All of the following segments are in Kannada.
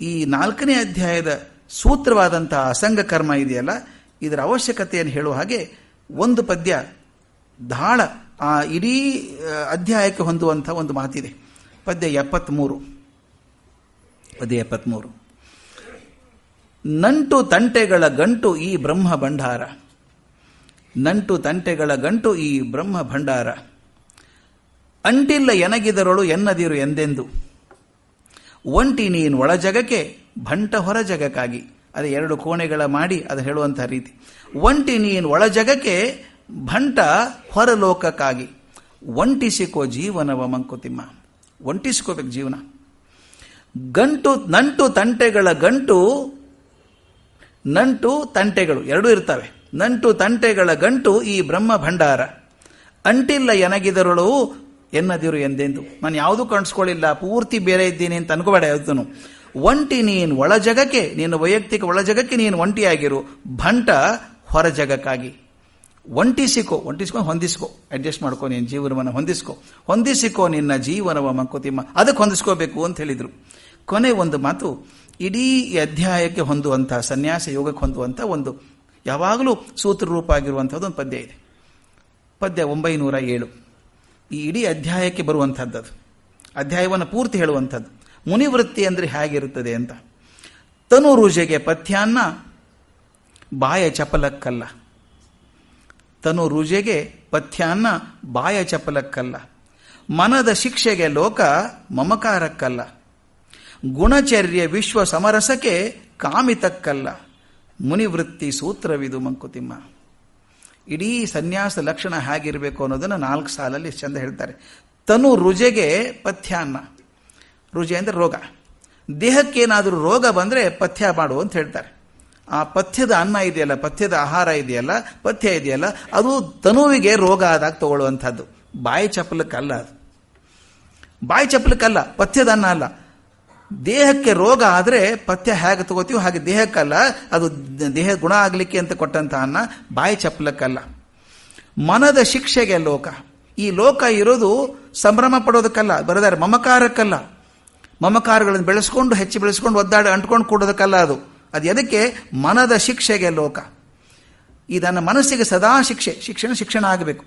ಈ ನಾಲ್ಕನೇ ಅಧ್ಯಾಯದ ಸೂತ್ರವಾದಂತಹ ಅಸಂಗ ಕರ್ಮ ಇದೆಯಲ್ಲ, ಇದರ ಅವಶ್ಯಕತೆಯನ್ನು ಹೇಳುವ ಹಾಗೆ ಒಂದು ಪದ್ಯ ದಾಳ ಆ ಇಡೀ ಅಧ್ಯಾಯಕ್ಕೆ ಹೊಂದುವಂಥ ಒಂದು ಮಾತಿದೆ. ಪದ್ಯ ಎಪ್ಪತ್ತ್ಮೂರು ಪದ್ಯ ಎಪ್ಪತ್ತ್ಮೂರು ನಂಟು ತಂಟೆಗಳ ಗಂಟು ಈ ಬ್ರಹ್ಮ ಭಂಡಾರ. ನಂಟು ತಂಟೆಗಳ ಗಂಟು ಈ ಬ್ರಹ್ಮ ಭಂಡಾರ. ಅಂಟಿಲ್ಲ ಎನಗಿದರೊಳು ಎನ್ನದಿರು ಎಂದೆಂದು. ಒಂಟಿ ನೀನು ಒಳ ಜಗಕ್ಕೆ, ಭಂಟ ಹೊರ ಜಗಕ್ಕಾಗಿ. ಅದೇ ಎರಡು ಕೋಣೆಗಳ ಮಾಡಿ ಅದು ಹೇಳುವಂತಹ ರೀತಿ. ಒಂಟಿ ನೀನು ಒಳ ಜಗಕ್ಕೆ, ಭಂಟ ಹೊರ ಲೋಕಕ್ಕಾಗಿ. ಒಂಟಿಸಿಕೋ ಜೀವನವ ಮಂಕುತಿಮ್ಮ. ಒಂಟಿಸ್ಕೋಬೇಕು ಜೀವನ. ಗಂಟು, ನಂಟು ತಂಟೆಗಳ ಗಂಟು, ನಂಟು ತಂಟೆಗಳು ಎರಡೂ ಇರ್ತವೆ. ನಂಟು ತಂಟೆಗಳ ಗಂಟು ಈ ಬ್ರಹ್ಮ ಭಂಡಾರ. ಅಂಟಿಲ್ಲ ಎನಗಿದರಳು ಎನ್ನದಿರು ಎಂದೆಂದು? ನಾನು ಯಾವುದೂ ಕಾಣಿಸ್ಕೊಳ್ಳಿಲ್ಲ ಪೂರ್ತಿ ಬೇರೆ ಇದ್ದೀನಿ ಅಂತ ಅನ್ಕೋಬೇಡ ಯಾವ್ದನು. ಒಂಟಿ ನೀನು ಒಳ ಜಗಕ್ಕೆ, ನೀನು ವೈಯಕ್ತಿಕ ಒಳ ಜಗಕ್ಕೆ ನೀನು ಒಂಟಿಯಾಗಿರು ಭಂಟ ಹೊರ ಜಗಕ್ಕಾಗಿ. ಒಂಟಿಸಿಕೋ ಒಂಟಿಸ್ಕೊಂಡು ಹೊಂದಿಸ್ಕೋ. ಅಡ್ಜಸ್ಟ್ ಮಾಡ್ಕೋ ನಿನ್ನ ಜೀವನವನ್ನು ಹೊಂದಿಸ್ಕೋ. ಹೊಂದಿಸಿಕೋ ನಿನ್ನ ಜೀವನವ ಮಂಕುತಿಮ್ಮ. ಅದಕ್ಕೆ ಹೊಂದಿಸ್ಕೋಬೇಕು ಅಂತ ಹೇಳಿದರು. ಕೊನೆ ಒಂದು ಮಾತು, ಇಡೀ ಅಧ್ಯಾಯಕ್ಕೆ ಹೊಂದುವಂತಹ ಸನ್ಯಾಸ ಯೋಗಕ್ಕೆ ಹೊಂದುವಂಥ ಒಂದು, ಯಾವಾಗಲೂ ಸೂತ್ರ ರೂಪ ಆಗಿರುವಂಥದ್ದು ಒಂದು ಪದ್ಯ ಇದೆ. ಪದ್ಯ ಒಂಬೈನೂರ ಏಳು. ಈ ಇಡೀ ಅಧ್ಯಾಯಕ್ಕೆ ಬರುವಂಥದ್ದು ಅಧ್ಯಾಯವನ್ನು ಪೂರ್ತಿ ಹೇಳುವಂಥದ್ದು ಮುನಿವೃತ್ತಿ ಅಂದರೆ ಹೇಗಿರುತ್ತದೆ ಅಂತ. ತನು ರುಜೆಗೆ ಪಥ್ಯಾನ್ನ ಬಾಯ ಚಪಲಕ್ಕಲ್ಲ. ತನು ರುಜೆಗೆ ಪಥ್ಯಾನ್ನ ಬಾಯ ಚಪಲಕ್ಕಲ್ಲ. ಮನದ ಶಿಕ್ಷೆಗೆ ಲೋಕ ಮಮಕಾರಕ್ಕಲ್ಲ. ಗುಣಚರ್ಯ ವಿಶ್ವ ಸಮರಸಕ್ಕೆ ಕಾಮಿತಕ್ಕಲ್ಲ. ಮುನಿವೃತ್ತಿ ಸೂತ್ರವಿದು ಮಂಕುತಿಮ್ಮ. ಇಡೀ ಸನ್ಯಾಸ ಲಕ್ಷಣ ಹೇಗಿರಬೇಕು ಅನ್ನೋದನ್ನು ನಾಲ್ಕು ಸಾಲಲ್ಲಿ ಚಂದ ಹೇಳ್ತಾರೆ. ತನು ರುಜೆಗೆ ಪಥ್ಯಾನ್ನ. ರುಜೆ ಅಂದರೆ ರೋಗ. ದೇಹಕ್ಕೇನಾದರೂ ರೋಗ ಬಂದರೆ ಪಥ್ಯ ಮಾಡು ಅಂತ ಹೇಳ್ತಾರೆ. ಆ ಪಥ್ಯದ ಅನ್ನ ಇದೆಯಲ್ಲ, ಪಥ್ಯದ ಆಹಾರ ಇದೆಯಲ್ಲ, ಪಥ್ಯ ಇದೆಯಲ್ಲ, ಅದು ತನುವಿಗೆ ರೋಗ ಆದಾಗ ತಗೊಳ್ಳುವಂಥದ್ದು. ಬಾಯಿ ಚಪ್ಪಲಕ್ಕಲ್ಲ ಅದು. ಬಾಯಿ ಚಪ್ಪಲಕ್ಕಲ್ಲ, ಪಥ್ಯದ ಅನ್ನ ಅಲ್ಲ. ದೇಹಕ್ಕೆ ರೋಗ ಆದರೆ ಪಥ್ಯ ಹೇಗೆ ತಗೋತೀವೋ ಹಾಗೆ ದೇಹಕ್ಕಲ್ಲ, ಅದು ದೇಹ ಗುಣ ಆಗಲಿಕ್ಕೆ ಅಂತ ಕೊಟ್ಟಂತ ಅನ್ನ ಬಾಯಿ ಚಪ್ಪಲಕ್ಕಲ್ಲ. ಮನದ ಶಿಕ್ಷೆಗೆ ಲೋಕ. ಈ ಲೋಕ ಇರೋದು ಸಂಭ್ರಮ ಪಡೋದಕ್ಕಲ್ಲ, ಬರದಾರೆ, ಮಮಕಾರಕ್ಕಲ್ಲ. ಮಮಕಾರಗಳನ್ನು ಬೆಳೆಸ್ಕೊಂಡು, ಹೆಚ್ಚು ಬೆಳೆಸ್ಕೊಂಡು, ಒದ್ದಾಡಿ, ಅಂಟ್ಕೊಂಡು ಕೊಡೋದಕ್ಕಲ್ಲ ಅದು. ಅದು ಎದಕ್ಕೆ? ಮನದ ಶಿಕ್ಷೆಗೆ ಲೋಕ. ಇದನ್ನು ಮನಸ್ಸಿಗೆ ಸದಾ ಶಿಕ್ಷೆ, ಶಿಕ್ಷಣ ಶಿಕ್ಷಣ ಆಗಬೇಕು.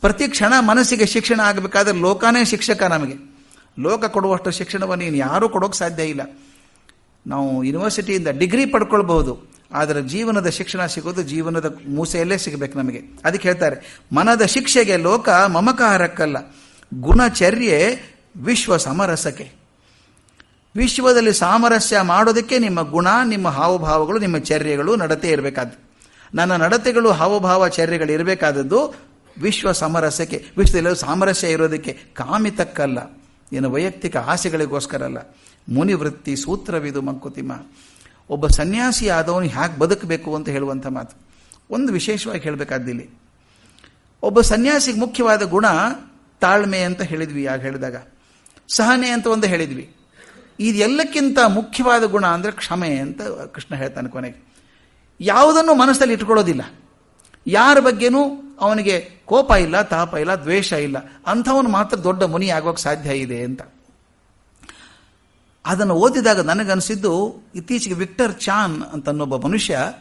ಪ್ರತಿ ಕ್ಷಣ ಮನಸ್ಸಿಗೆ ಶಿಕ್ಷಣ ಆಗಬೇಕಾದ್ರೆ ಲೋಕನೇ ಶಿಕ್ಷಕ ನಮಗೆ. ಲೋಕ ಕೊಡುವಷ್ಟು ಶಿಕ್ಷಣವನ್ನು ನೀನು ಯಾರೂ ಕೊಡೋಕೆ ಸಾಧ್ಯ ಇಲ್ಲ. ನಾವು ಯೂನಿವರ್ಸಿಟಿಯಿಂದ ಡಿಗ್ರಿ ಪಡ್ಕೊಳ್ಬಹುದು, ಆದರೆ ಜೀವನದ ಶಿಕ್ಷಣ ಸಿಗೋದು ಜೀವನದ ಮೂಸೆಯಲ್ಲೇ ಸಿಗಬೇಕು ನಮಗೆ. ಅದಕ್ಕೆ ಹೇಳ್ತಾರೆ, ಮನದ ಶಿಕ್ಷೆಗೆ ಲೋಕ ಮಮಕಾರಕ್ಕಲ್ಲ, ಗುಣಚರ್ಯೆ ವಿಶ್ವ ಸಮರಸಕ್ಕೆ. ವಿಶ್ವದಲ್ಲಿ ಸಾಮರಸ್ಯ ಮಾಡೋದಕ್ಕೆ ನಿಮ್ಮ ಗುಣ, ನಿಮ್ಮ ಹಾವಭಾವಗಳು, ನಿಮ್ಮ ಚರ್ಯಗಳು ನಡತೆ ಇರಬೇಕಾದ್ದು. ನನ್ನ ನಡತೆಗಳು, ಹಾವಭಾವ, ಚರ್ಯಗಳು ಇರಬೇಕಾದದ್ದು ವಿಶ್ವ ಸಮರಸ್ಯಕ್ಕೆ ವಿಶ್ವದಲ್ಲಿ ಸಾಮರಸ್ಯ ಇರೋದಕ್ಕೆ ಕಾಮಿತಕ್ಕಲ್ಲ. ಏನು ವೈಯಕ್ತಿಕ ಆಸೆಗಳಿಗೋಸ್ಕರ ಅಲ್ಲ. ಮುನಿವೃತ್ತಿ ಸೂತ್ರವಿದು ಮಂಕುತಿಮ್ಮ. ಒಬ್ಬ ಸನ್ಯಾಸಿ ಆದವನು ಹ್ಯಾಕೆ ಬದುಕಬೇಕು ಅಂತ ಹೇಳುವಂಥ ಮಾತು. ಒಂದು ವಿಶೇಷವಾಗಿ ಹೇಳಬೇಕಾದ್ದಿಲ್ಲಿ. ಒಬ್ಬ ಸನ್ಯಾಸಿಗೆ ಮುಖ್ಯವಾದ ಗುಣ ತಾಳ್ಮೆ ಅಂತ ಹೇಳಿದ್ವಿ ಆಗ ಹೇಳಿದಾಗ. ಸಹನೆ ಅಂತ ಒಂದು ಹೇಳಿದ್ವಿ. ಇದೆಲ್ಲಕ್ಕಿಂತ ಮುಖ್ಯವಾದ ಗುಣ ಅಂದರೆ ಕ್ಷಮೆ ಅಂತ ಕೃಷ್ಣ ಹೇಳ್ತಾನೆ ಕೊನೆಗೆ. ಯಾವುದನ್ನು ಮನಸ್ಸಲ್ಲಿ ಇಟ್ಕೊಳ್ಳೋದಿಲ್ಲ. ಯಾರ ಬಗ್ಗೆನೂ ಅವನಿಗೆ ಕೋಪ ಇಲ್ಲ, ತಾಪ ಇಲ್ಲ, ದ್ವೇಷ ಇಲ್ಲ. ಅಂಥವನು ಮಾತ್ರ ದೊಡ್ಡ ಮುನಿ ಆಗೋಕೆ ಸಾಧ್ಯ ಇದೆ ಅಂತ. ಅದನ್ನು ಓದಿದಾಗ ನನಗನ್ನಿಸಿದ್ದು ಇತ್ತೀಚೆಗೆ ವಿಕ್ಟರ್ ಚಾನ್ ಅಂತನ್ನೊಬ್ಬ ಮನುಷ್ಯ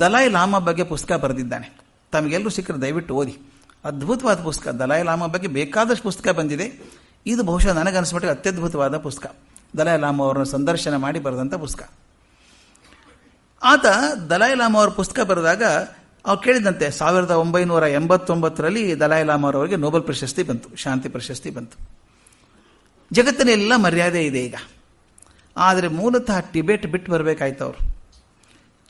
ದಲೈ ಲಾಮಾ ಬಗ್ಗೆ ಪುಸ್ತಕ ಬರೆದಿದ್ದಾನೆ. ತಮಗೆಲ್ಲರೂ ಸಿಕ್ಕರೆ ದಯವಿಟ್ಟು ಓದಿ. ಅದ್ಭುತವಾದ ಪುಸ್ತಕ. ದಲಾಯ್ ಲಾಮಾ ಬಗ್ಗೆ ಬೇಕಾದಷ್ಟು ಪುಸ್ತಕ ಬಂದಿದೆ. ಇದು ಬಹುಶಃ ನನಗನ್ಸ್ಬಿಟ್ಟು ಅತ್ಯದ್ಭುತವಾದ ಪುಸ್ತಕ. ದಲೈ ಲಾಮಾ ಅವರನ್ನು ಸಂದರ್ಶನ ಮಾಡಿ ಬರೆದಂಥ ಪುಸ್ತಕ. ಆತ ದಲಾಯ್ ಲಾಮಾ ಅವರ ಪುಸ್ತಕ ಬರೆದಾಗ ಅವ್ರು ಕೇಳಿದಂತೆ ಸಾವಿರದ ಒಂಬೈನೂರ ಎಂಬತ್ತೊಂಬತ್ತರಲ್ಲಿ ದಲಾಯ್ ಲಾಮಾ ಅವರಿಗೆ ನೋಬೆಲ್ ಪ್ರಶಸ್ತಿ ಬಂತು, ಶಾಂತಿ ಪ್ರಶಸ್ತಿ ಬಂತು. ಜಗತ್ತಿನೆಲ್ಲ ಮರ್ಯಾದೆ ಇದೆ ಈಗ. ಆದರೆ ಮೂಲತಃ ಟಿಬೆಟ್ ಬಿಟ್ಟು ಬರಬೇಕಾಯ್ತು ಅವರು.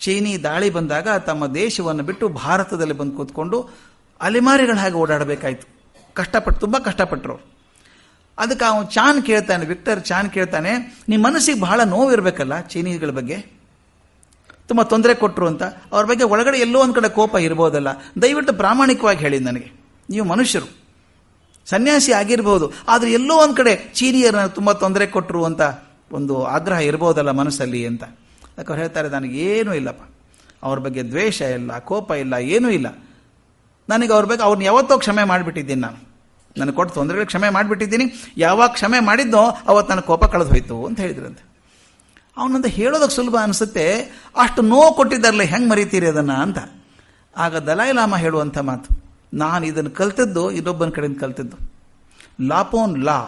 ಚೀನಿ ದಾಳಿ ಬಂದಾಗ ತಮ್ಮ ದೇಶವನ್ನು ಬಿಟ್ಟು ಭಾರತದಲ್ಲಿ ಬಂದು ಕೂತ್ಕೊಂಡು ಅಲೆಮಾರಿಗಳ ಹಾಗೆ ಓಡಾಡಬೇಕಾಯ್ತು. ಕಷ್ಟಪಟ್ಟು ತುಂಬ ಕಷ್ಟಪಟ್ಟರು ಅದಕ್ಕೆ ಅವನು ಚಾನ್ ಕೇಳ್ತಾನೆ, ವಿಕ್ಟರ್ ಚಾನ್ ಕೇಳ್ತಾನೆ ನಿಮ್ಮ ಮನಸ್ಸಿಗೆ ಬಹಳ ನೋವಿರಬೇಕಲ್ಲ ಚೀನೀಗಳ ಬಗ್ಗೆ? ತುಂಬ ತೊಂದರೆ ಕೊಟ್ಟರು ಅಂತ, ಅವ್ರ ಬಗ್ಗೆ ಒಳಗಡೆ ಎಲ್ಲೋ ಒಂದು ಕಡೆ ಕೋಪ ಇರ್ಬೋದಲ್ಲ. ದಯವಿಟ್ಟು ಪ್ರಾಮಾಣಿಕವಾಗಿ ಹೇಳಿ ನನಗೆ. ನೀವು ಮನುಷ್ಯರು. ಸನ್ಯಾಸಿ ಆಗಿರ್ಬೋದು, ಆದರೆ ಎಲ್ಲೋ ಒಂದು ಕಡೆ ಚೀನಿಯರನ್ನ ತುಂಬ ತೊಂದರೆ ಕೊಟ್ಟರು ಅಂತ ಒಂದು ಆಗ್ರಹ ಇರ್ಬೋದಲ್ಲ ಮನಸ್ಸಲ್ಲಿ ಅಂತ. ಅದಕ್ಕೆ ಹೇಳ್ತಾರೆ ನನಗೇನೂ ಇಲ್ಲಪ್ಪ. ಅವ್ರ ಬಗ್ಗೆ ದ್ವೇಷ ಇಲ್ಲ, ಕೋಪ ಇಲ್ಲ, ಏನೂ ಇಲ್ಲ. ನನಗೆ ಅವ್ರ ಬಗ್ಗೆ ಅವ್ರನ್ನ ಯಾವತ್ತೋ ಕ್ಷಮೆ ಮಾಡಿಬಿಟ್ಟಿದ್ದೀನಿ ನಾನು. ನನಗೆ ಕೊಟ್ಟು ತೊಂದರೆಗಳು ಕ್ಷಮೆ ಮಾಡಿಬಿಟ್ಟಿದ್ದೀನಿ. ಯಾವಾಗ ಕ್ಷಮೆ ಮಾಡಿದ್ದೋ ಅವತ್ತು ನನ್ನ ಕೋಪ ಕಳೆದು ಹೋಯಿತು ಅಂತ ಹೇಳಿದ್ರಂತೆ. ಅವನಂತ ಹೇಳೋದಕ್ಕೆ ಸುಲಭ ಅನಿಸುತ್ತೆ, ಅಷ್ಟು ನೋವು ಕೊಟ್ಟಿದ್ದಾರಲ್ಲ ಹೆಂಗೆ ಮರಿತೀರಿ ಅದನ್ನು ಅಂತ. ಆಗ ದಲಾಯಿ ಲಾಮ ಹೇಳುವಂಥ ಮಾತು, ನಾನು ಇದನ್ನು ಕಲ್ತಿದ್ದು, ಇನ್ನೊಬ್ಬನ ಕಡೆಯಿಂದ ಕಲ್ತಿದ್ದು. ಲಾಪೋನ್ ಲಾ.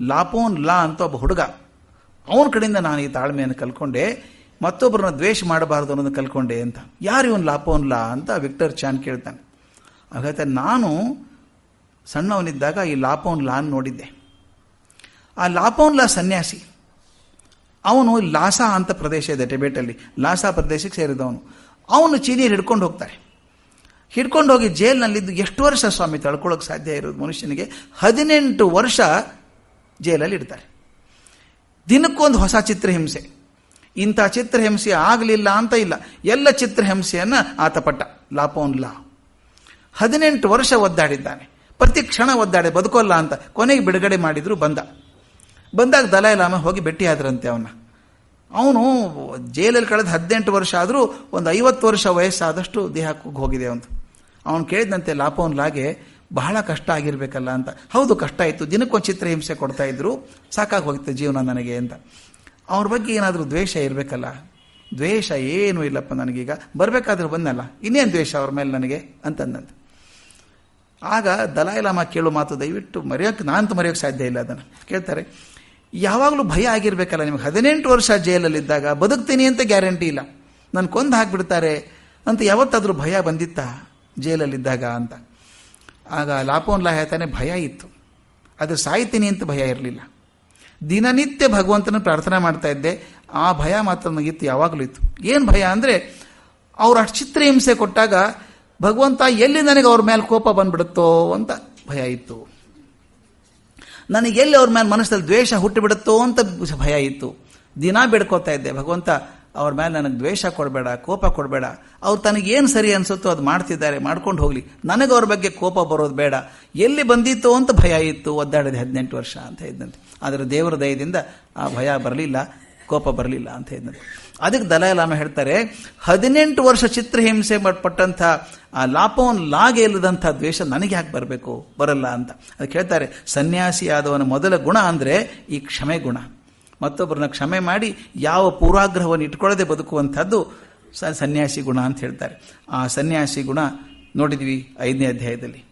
ಲಾಪೋನ್ ಲಾ ಅಂತ ಒಬ್ಬ ಹುಡುಗ, ಅವನ ಕಡೆಯಿಂದ ನಾನು ಈ ತಾಳ್ಮೆಯನ್ನು ಕಲ್ಕೊಂಡೆ, ಮತ್ತೊಬ್ಬರನ್ನ ದ್ವೇಷ ಮಾಡಬಾರ್ದು ಅನ್ನೋದನ್ನು ಕಲ್ಕೊಂಡೆ ಅಂತ. ಯಾರು ಇವನು ಲಾಪೋನ್ ಲಾ ಅಂತ ವಿಕ್ಟರ್ ಚಾನ್ ಕೇಳ್ತಾನೆ. ಹಾಗಾದ್ರೆ ನಾನು ಸಣ್ಣವನಿದ್ದಾಗ ಈ ಲಾಪೋನ್ ಲಾನ್ ನೋಡಿದ್ದೆ. ಆ ಲಾಪೋನ್ ಲಾ ಸನ್ಯಾಸಿ ಅವನು ಲಾಸಾ ಅಂತ ಪ್ರದೇಶ ಇದೆ ಟಿಬೆಟಲ್ಲಿ. ಲಾಸಾ ಪ್ರದೇಶಕ್ಕೆ ಸೇರಿದವನು. ಅವನು ಚೀನಿಯರು ಹಿಡ್ಕೊಂಡು ಹೋಗ್ತಾರೆ. ಹಿಡ್ಕೊಂಡು ಹೋಗಿ ಜೈಲಿನಲ್ಲಿದ್ದು ಎಷ್ಟು ವರ್ಷ ಸ್ವಾಮಿ ತಳ್ಕೊಳ್ಳೋಕೆ ಸಾಧ್ಯ ಇರೋದು ಮನುಷ್ಯನಿಗೆ? ಹದಿನೆಂಟು ವರ್ಷ ಜೈಲಲ್ಲಿ ಇಡ್ತಾರೆ. ದಿನಕ್ಕೊಂದು ಹೊಸ ಚಿತ್ರಹಿಂಸೆ. ಇಂಥ ಚಿತ್ರಹಿಂಸೆ ಆಗಲಿಲ್ಲ ಅಂತ ಇಲ್ಲ. ಎಲ್ಲ ಚಿತ್ರಹಿಂಸೆಯನ್ನು ಆತ ಪಟ್ಟ. ಲಾಪೋನ್ ಲಾ. ಹದಿನೆಂಟು ವರ್ಷ ಒದ್ದಾಡಿದ್ದಾನೆ. ಪ್ರತಿ ಕ್ಷಣ ಒದ್ದಾಡಿ, ಬದುಕೋಲ್ಲ ಅಂತ. ಕೊನೆಗೆ ಬಿಡುಗಡೆ ಮಾಡಿದ್ರು ಬಂದ. ಬಂದಾಗ ದಲಾಯಿ ಲಾಮ ಹೋಗಿ ಭೇಟಿಯಾದ್ರಂತೆ ಅವನ್ನ ಅವನು. ಜೈಲಲ್ಲಿ ಕಳೆದ ಹದಿನೆಂಟು ವರ್ಷ ಆದರೂ ಒಂದು ಐವತ್ತು ವರ್ಷ ವಯಸ್ಸಾದಷ್ಟು ದೇಹಕ್ಕೆ ಹೋಗಿದೆ ಅವನು ಅವನು ಕೇಳಿದಂತೆ ಲಾಪೋನ್ ಲಾಗೆ ಬಹಳ ಕಷ್ಟ ಆಗಿರ್ಬೇಕಲ್ಲ ಅಂತ. ಹೌದು, ಕಷ್ಟ ಇತ್ತು. ದಿನಕ್ಕೊಂದು ಚಿತ್ರಹಿಂಸೆ ಕೊಡ್ತಾ ಇದ್ರು. ಸಾಕಾಗಿ ಹೋಗಿತ್ತು ಜೀವನ ನನಗೆ ಅಂತ. ಅವ್ರ ಬಗ್ಗೆ ಏನಾದರೂ ದ್ವೇಷ ಇರಬೇಕಲ್ಲ. ದ್ವೇಷ ಏನೂ ಇಲ್ಲಪ್ಪ ನನಗೀಗ. ಬರಬೇಕಾದ್ರೂ ಬಂದಲ್ಲ ಇನ್ನೇನು ದ್ವೇಷ ಅವ್ರ ಮೇಲೆ ನನಗೆ? ಅಂತಂದಂತೆ. ಆಗ ದಲಾಯಿಲಾಮ ಕೇಳೋ ಮಾತು ದಯವಿಟ್ಟು ಮರೆಯೋಕ್ಕೆ ನಾನಂತೂ ಮರೆಯೋಕ್ಕೆ ಸಾಧ್ಯ ಇಲ್ಲ ಅದನ್ನು. ಕೇಳ್ತಾರೆ ಯಾವಾಗಲೂ ಭಯ ಆಗಿರ್ಬೇಕಲ್ಲ ನಿಮಗೆ. ಹದಿನೆಂಟು ವರ್ಷ ಜೈಲಲ್ಲಿದ್ದಾಗ ಬದುಕ್ತೀನಿ ಅಂತ ಗ್ಯಾರಂಟಿ ಇಲ್ಲ. ನನ್ನ ಕೊಂದು ಹಾಕಿಬಿಡ್ತಾರೆ ಅಂತ ಯಾವತ್ತಾದರೂ ಭಯ ಬಂದಿತ್ತಾ ಜೈಲಲ್ಲಿದ್ದಾಗ ಅಂತ. ಆಗ ಲಾಪೋನ್ ಲಾ ಹೇಳ್ತಾನೆ ಭಯ ಇತ್ತು. ಅದು ಸಾಯ್ತೀನಿ ಅಂತ ಭಯ ಇರಲಿಲ್ಲ. ದಿನನಿತ್ಯ ಭಗವಂತನ ಪ್ರಾರ್ಥನೆ ಮಾಡ್ತಾ ಇದ್ದೆ. ಆ ಭಯ ಮಾತ್ರ ನನಗಿತ್ತು ಯಾವಾಗಲೂ ಇತ್ತು. ಏನು ಭಯ ಅಂದರೆ, ಅವ್ರು ಅಷ್ಟು ಚಿತ್ರಹಿಂಸೆ ಕೊಟ್ಟಾಗ ಭಗವಂತ ಎಲ್ಲಿ ನನಗೆ ಅವ್ರ ಮೇಲೆ ಕೋಪ ಬಂದ್ಬಿಡುತ್ತೋ ಅಂತ ಭಯ ಇತ್ತು. ನನಗೆ ಎಲ್ಲಿ ಅವ್ರ ಮೇಲೆ ಮನಸ್ಸಲ್ಲಿ ದ್ವೇಷ ಹುಟ್ಟಿಬಿಡುತ್ತೋ ಅಂತ ಭಯ ಇತ್ತು. ದಿನ ಬೇಡ್ಕೋತಾ ಇದ್ದೆ. ಭಗವಂತ, ಅವ್ರ ಮೇಲೆ ನನಗೆ ದ್ವೇಷ ಕೊಡಬೇಡ, ಕೋಪ ಕೊಡಬೇಡ. ಅವ್ರು ತನಗೇನು ಸರಿ ಅನಿಸುತ್ತೋ ಅದು ಮಾಡ್ತಿದ್ದಾರೆ, ಮಾಡ್ಕೊಂಡು ಹೋಗಲಿ. ನನಗೆ ಅವ್ರ ಬಗ್ಗೆ ಕೋಪ ಬರೋದು ಬೇಡ. ಎಲ್ಲಿ ಬಂದಿತ್ತು ಅಂತ ಭಯ ಇತ್ತು. ಒದ್ದಾಡಿದೆ ಹದಿನೆಂಟು ವರ್ಷ ಅಂತ ಇದ್ದಂತೆ ಆದರೆ ದೇವರ ದಯದಿಂದ ಆ ಭಯ ಬರಲಿಲ್ಲ. ಕೋಪ ಬರಲಿಲ್ಲ ಅಂತ ಹೇಳಿದ್ರು. ಅದಕ್ಕೆ ದಲಾಯಲಾಮ ಹೇಳ್ತಾರೆ, ಹದಿನೆಂಟು ವರ್ಷ ಚಿತ್ರಹಿಂಸೆ ಪಟ್ಟಂಥ, ಆ, ಲಾಪೋನ್ ಲಾಗೆ ಇಲ್ಲದಂಥ ದ್ವೇಷ ನನಗೆ ಯಾಕೆ ಬರಬೇಕು? ಬರಲ್ಲ ಅಂತ. ಅದಕ್ಕೆ ಹೇಳ್ತಾರೆ ಸನ್ಯಾಸಿಯಾದವನ ಮೊದಲ ಗುಣ ಅಂದರೆ ಈ ಕ್ಷಮೆ ಗುಣ. ಮತ್ತೊಬ್ಬರನ್ನ ಕ್ಷಮೆ ಮಾಡಿ ಯಾವ ಪೂರ್ವಾಗ್ರಹವನ್ನು ಇಟ್ಕೊಳ್ಳದೆ ಬದುಕುವಂಥದ್ದು ಸನ್ಯಾಸಿ ಗುಣ ಅಂತ ಹೇಳ್ತಾರೆ. ಆ ಸನ್ಯಾಸಿ ಗುಣ ನೋಡಿದ್ವಿ ಐದನೇ ಅಧ್ಯಾಯದಲ್ಲಿ.